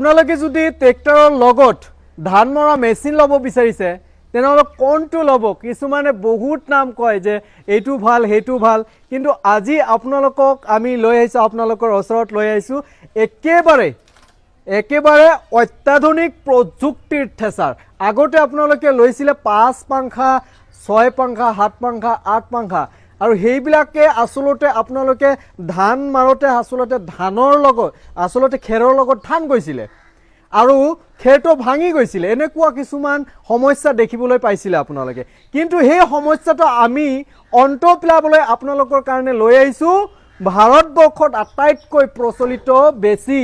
আপোনালোকে যদি ট্ৰেক্টৰৰ লগত ধান মৰা মেচিন ল'ব বিচাৰিছে, তেনেহ'লে কোনটো ল'ব? কিছুমানে বহুত নাম কয় যে এইটো ভালো, সেইটো ভালো। কিন্তু আজি আপোনালোকক আমি লৈ আহিছোঁ, আপোনালোকৰ ওচৰত লৈ আহিছোঁ। একেবাৰে একেবাৰে অত্যাধুনিক প্ৰযুক্তিৰ থেচাৰ আগতে আপোনালোকে লৈছিলে পাঁচ পাংখা, ছয় পাংখা, সাত পাংখা, আঠ পাংখা। আৰু সেইবিলাকে আচলতে আপোনালোকে ধান মাৰোঁতে আচলতে ধানৰ লগত, আচলতে খেৰৰ লগত ধান গৈছিলে। আৰু খেৰটো ভাঙি গৈছিলে। এনেকুৱা কিছুমান সমস্যা দেখিবলৈ পাইছিলে আপোনালোকে। কিন্তু সেই সমস্যাটো আমি অন্ত পেলাবলৈ আপোনালোকৰ কাৰণে লৈ আহিছোঁ। ভাৰতবৰ্ষত আটাইতকৈ প্ৰচলিত বেছি,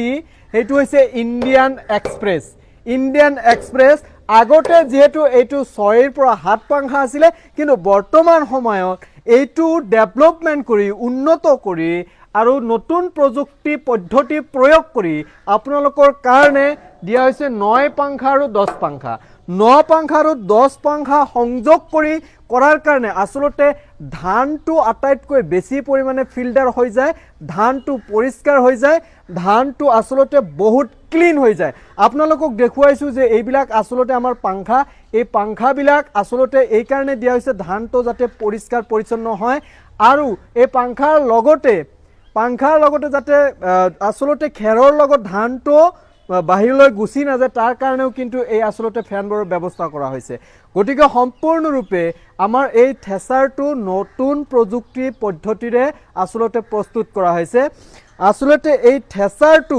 সেইটো হৈছে ইণ্ডিয়ান এক্সপ্ৰেছ। ইণ্ডিয়ান এক্সপ্ৰেছ আগতে যিহেতু এইটো ছয়ৰ পৰা সাত পাংখা আছিলে, কিন্তু বৰ্তমান সময়ত এইটো ডেভেলপমেণ্ট কৰি, উন্নত কৰি আৰু নতুন প্ৰযুক্তি পদ্ধতি প্ৰয়োগ কৰি আপোনালোকৰ কাৰণে দিয়া হৈছে নয় পাংখা আৰু দহ পাংখা। ন পাংখা আৰু দহ পাংখা সংযোগ কৰি কৰাৰ কাৰণে আচলতে ধানটো আটাইতকৈ বেছি পৰিমাণে ফিল্টাৰ হৈ যায়, ধানটো পৰিষ্কাৰ হৈ যায়, ধানটো আচলতে বহুত ক্লিন হৈ যায়। আপোনালোকক দেখুৱাইছোঁ যে এইবিলাক আচলতে আমাৰ পাংখা। এই পাংখাবিলাক আচলতে এইকাৰণে দিয়া হৈছে ধানটো যাতে পৰিষ্কাৰ পৰিচ্ছন্ন হয়। আৰু এই পাংখাৰ লগতে পাংখাৰ লগতে যাতে আচলতে খেৰৰ লগত ধানটো বাহিৰলৈ গুচি নাযায়, তাৰ কাৰণেও কিন্তু এই আচলতে ফেনবোৰৰ ব্যৱস্থা কৰা হৈছে। গতিকে সম্পূৰ্ণৰূপে আমাৰ এই থেচাৰটো নতুন প্ৰযুক্তি পদ্ধতিৰে আচলতে প্ৰস্তুত কৰা হৈছে। আচলতে এই থেচাৰটো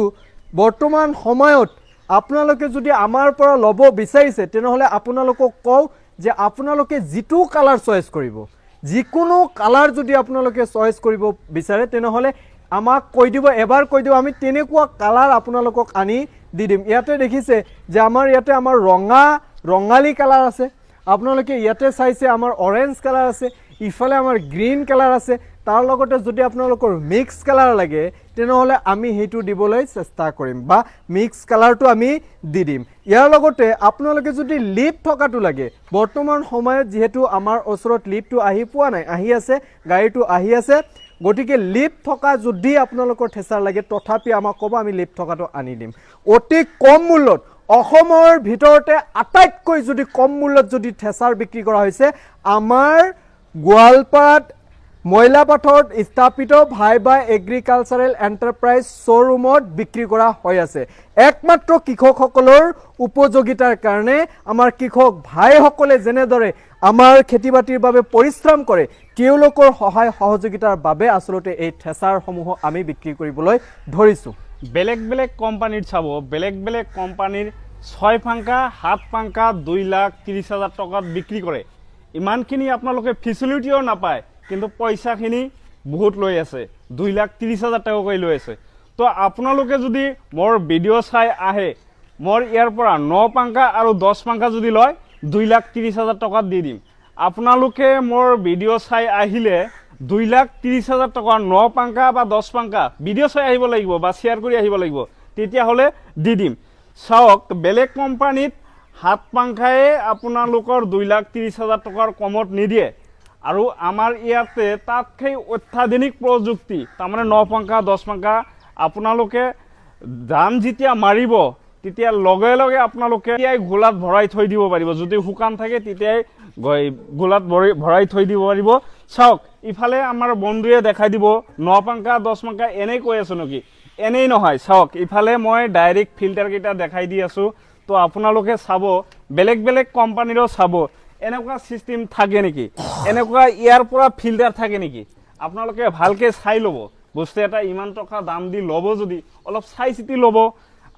বৰ্তমান সময়ত আপোনালোকে যদি আমাৰ পৰা ল'ব বিচাৰিছে, তেনেহ'লে আপোনালোকক কওঁ যে আপোনালোকে যিটো কালাৰ চইচ কৰিব, যিকোনো কালাৰ যদি আপোনালোকে চইচ কৰিব বিচাৰে, তেনেহ'লে আমাক কৈ দিব, এবাৰ কৈ দিব, আমি তেনেকুৱা কালাৰ আপোনালোকক আনি দি দিম। ইয়াতে দেখিছে যে আমাৰ ইয়াতে আমাৰ ৰঙা, ৰঙালী কালাৰ আছে। আপোনালোকে ইয়াতে চাইছে, আমাৰ অৰেঞ্জ কালাৰ আছে। ইফালে আমাৰ গ্ৰীণ কালাৰ আছে, তাৰ লগতে যদি আপোনালোকৰ মিক্স কালাৰ লাগে, তেনেহ'লে আমি সেইটো দিবলৈ চেষ্টা কৰিম বা মিক্স কালাৰটো আমি দি দিম। ইয়াৰ লগতে আপোনালোকে যদি লিপ থকাটো লাগে, বৰ্তমান সময়ত যিহেতু আমাৰ ওচৰত লিপটো আহি পোৱা নাই, আহি আছে, গাড়ীটো আহি আছে, গতিকে লিপ থকা যদি আপোনালোকৰ থেচাৰ লাগে, তথাপি আমাক ক'ব, আমি লিপ থকাটো আনি দিম। অতি কম মূল্যত, অসমৰ ভিতৰতে আটাইতকৈ যদি কম মূল্যত যদি থেচাৰ বিক্ৰী কৰা হৈছে, আমাৰ গোৱালপাৰাত মইলাপাথৰত স্থাপিত ভাইবা এগ্ৰিকালচাৰেল এণ্টাৰপ্ৰাইজ শ্ব'ৰুমত বিক্ৰী কৰা হৈ আছে। একমাত্ৰ কৃষকসকলৰ উপযোগিতাৰ কাৰণে আমাৰ কৃষক ভাইসকলে যেনেদৰে আমাৰ খেতি বাতিৰ বাবে পৰিশ্ৰম কৰে, তেওঁলোকৰ সহায় সহযোগিতাৰ বাবে আচলতে এই থেচাৰসমূহ আমি বিক্ৰী কৰিবলৈ ধৰিছোঁ। বেলেগ বেলেগ কোম্পানীৰ চাব, বেলেগ বেলেগ কোম্পানীৰ ছয় পাংখা সাত পাংখা দুই লাখ ত্ৰিছ হাজাৰ টকাত বিক্ৰী কৰে। ইমানখিনি আপোনালোকে ফেচিলিটিও নাপায়, কিন্তু পইচাখিনি বহুত লৈ আছে। দুই লাখ ত্ৰিছ হাজাৰ টকাকৈ লৈ আছে। তো আপোনালোকে যদি মোৰ ভিডিঅ' চাই আহে, মোৰ ইয়াৰ পৰা ন পাংখা আৰু দহ পাংখা যদি লয়, দুই লাখ ত্ৰিছ হাজাৰ টকাত দি দিম। আপোনালোকে মোৰ ভিডিঅ' চাই আহিলে, দুই লাখ ত্ৰিছ হাজাৰ টকা, ন পাংখা বা দহ পাংখা, ভিডিঅ' চাই আহিব লাগিব বা শ্বেয়াৰ কৰি আহিব লাগিব, তেতিয়াহ'লে দি দিম। চাওক, বেলেগ কোম্পানীত সাত পাংখাই আপোনালোকৰ দুই লাখ ত্ৰিছ হাজাৰ টকাৰ কমত নিদিয়ে। আৰু আমাৰ ইয়াতে তাতকৈ অত্যাধুনিক প্ৰযুক্তি, তাৰমানে ন পাংখা, দহ পাংখা আপোনালোকে ধান যেতিয়া মাৰিব, তেতিয়া লগে লগে আপোনালোকে তেতিয়াই গোলাত ভৰাই থৈ দিব পাৰিব। যদি শুকান থাকে, তেতিয়াই গোলাত ভৰাই ভৰাই থৈ দিব পাৰিব। চাওক, ইফালে আমাৰ বন্ধুৱে দেখাই দিব, ন পাংখা, দহ পাংখা এনেই কৈ আছোঁ নেকি? এনেই নহয়। চাওক, ইফালে মই ডাইৰেক্ট ফিল্টাৰকেইটা দেখাই দি আছোঁ। তো আপোনালোকে চাব, বেলেগ বেলেগ কোম্পানীৰো চাব, এনেকুৱা চিষ্টেম থাকে নেকি? এনেকুৱা ইয়াৰ পৰা ফিল্টাৰ থাকে নেকি? আপোনালোকে ভালকৈ চাই ল'ব। বস্তু এটা ইমান টকা দাম দি ল'ব যদি, অলপ চাই চিতি ল'ব।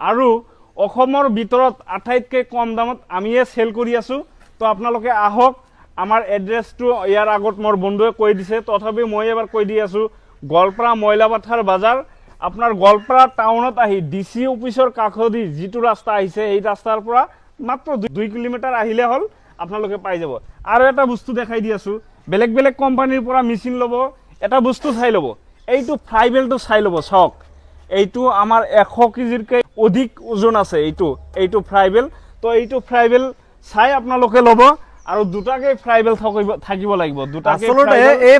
আৰু অসমৰ ভিতৰত আটাইতকৈ কম দামত আমিয়ে চেল কৰি আছোঁ। তো আপোনালোকে আহক, আমাৰ এড্ৰেছটো ইয়াৰ আগত মোৰ বন্ধুৱে কৈ দিছে। তথাপি মই এবাৰ কৈ দি আছোঁ গোৱালপাৰা মইলাপাথাৰ বজাৰ আপোনাৰ গোৱালপাৰা টাউনত আহি ডি চি অফিচৰ কাষেদি যিটো ৰাস্তা আহিছে সেই ৰাস্তাৰ পৰা মাত্ৰ দুই- কিলোমিটাৰ আহিলে হ'ল আপোনালোকে পাই যাব আৰু এটা বস্তু দেখাই দি আছোঁ বেলেগ বেলেগ কোম্পানীৰ পৰা মেচিন ল'ব এটা বস্তু চাই ল'ব এইটো ফ্ৰাইবেলটো চাই ল'ব চাওক এইটো আমাৰ এশ কেজিতকৈ অধিক ওজন আছে এইটো এইটো ফ্ৰাইবেল তো এইটো ফ্ৰাইবেল চাই আপোনালোকে ল'ব আৰু দুটাকে ফ্ৰাইবেল থাকিব লাগিব দুটাকে এই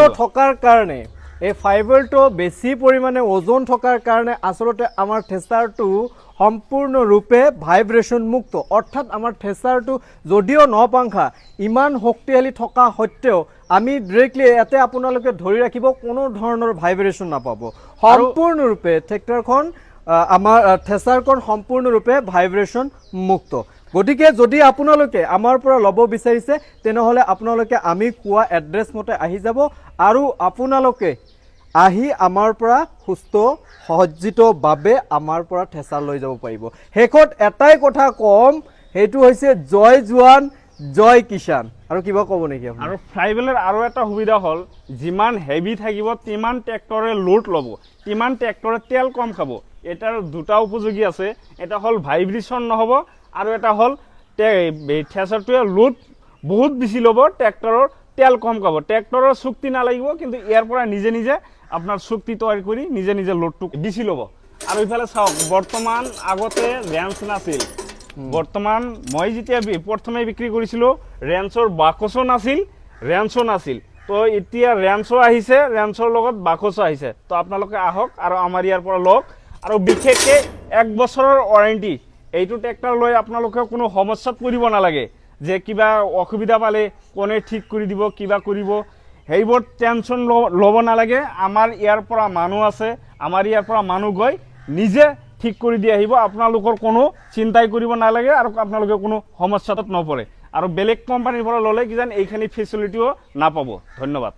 লাগিব। থকাৰ কাৰণে এই ফাইবেলটো বেছি পৰিমাণে ওজন থকাৰ কাৰণে আচলতে আমাৰ থেচাৰটো সম্পূৰ্ণৰূপে ভাইব্ৰেশ্যন মুক্ত। অৰ্থাৎ আমাৰ থ্ৰেচাৰটো যদিও ন পাংখা ইমান শক্তিশালী থকা সত্ত্বেও আমি ডিৰেক্টলি ইয়াতে আপোনালোকে ধৰি ৰাখিব কোনো ধৰণৰ ভাইব্ৰেশ্যন নাপাব। সম্পূৰ্ণৰূপে ট্ৰেক্টৰখন আমাৰ আহ, থ্ৰেচাৰখন সম্পূৰ্ণৰূপে ভাইব্ৰেশ্যন মুক্ত। গতিকে যদি আপোনালোকে আমাৰ পৰা ল'ব বিচাৰিছে, তেনেহ'লে আপোনালোকে আমি কোৱা এড্ৰেছ মতে আহি যাব আৰু আপোনালোকে আহি আমাৰ পৰা সুস্থ সজ্জিতভাৱে আমাৰ পৰা থ্ৰেচাৰ লৈ যাব পাৰিব। শেষত এটাই কথা ক'ম, সেইটো হৈছে জয় জোৱান, জয় কিষাণ। আৰু কিবা ক'ব নেকি আৰু ফ্লাইবেলৰ আৰু এটা সুবিধা হ'ল, যিমান হেভি থাকিব, তিমান ট্ৰেক্টৰে লোড ল'ব। তিমান ট্ৰেক্টৰে তেল কম খাব। এটাৰ দুটা উপযোগী আছে, এটা হ'ল ভাইব্ৰেশ্যন নহ'ব আৰু এটা হ'ল থ্ৰেচাৰটোৱে লোড বহুত বেছি ল'ব ট্ৰেক্টৰৰ তেল কম খাব ট্ৰেক্টৰৰ চুক্তি নালাগিব কিন্তু ইয়াৰ পৰা নিজে নিজে আপোনাৰ চুক্তি তৈয়াৰ কৰি নিজে নিজে লোডটো বেছি ল'ব। আৰু ইফালে চাওক বৰ্তমান আগতে ৰেঞ্চ নাছিল। বৰ্তমান মই যেতিয়া প্ৰথমে বিক্ৰী কৰিছিলোঁ ৰেঞ্চৰ বাকচো নাছিল ৰেঞ্চো নাছিল। তো এতিয়া ৰেঞ্চো আহিছে ৰেঞ্চৰ লগত বাকচো আহিছে। তো আপোনালোকে আহক আৰু আমাৰ ইয়াৰ পৰা লওক। আৰু বিশেষকৈ এক বছৰৰ ৱাৰেণ্টি এইটো ট্ৰেক্টৰ লৈ আপোনালোকে কোনো সমস্যাত পৰিব নালাগে, যে কিবা অসুবিধা পালে কোনে ঠিক কৰি দিব, কিবা কৰিব। সেইবোৰ টেনশ্যন ল'ব নালাগে। আমাৰ ইয়াৰ পৰা মানুহ আছে, আমাৰ ইয়াৰ পৰা মানুহ গৈ নিজে ঠিক কৰি দি আহিব। আপোনালোকৰ কোনো চিন্তাই কৰিব নালাগে আৰু আপোনালোকে কোনো সমস্যাত নপৰে। আৰু বেলেগ কোম্পানীৰ পৰা ল'লে কিজান এইখিনি ফেচিলিটিও নাপাব। ধন্যবাদ।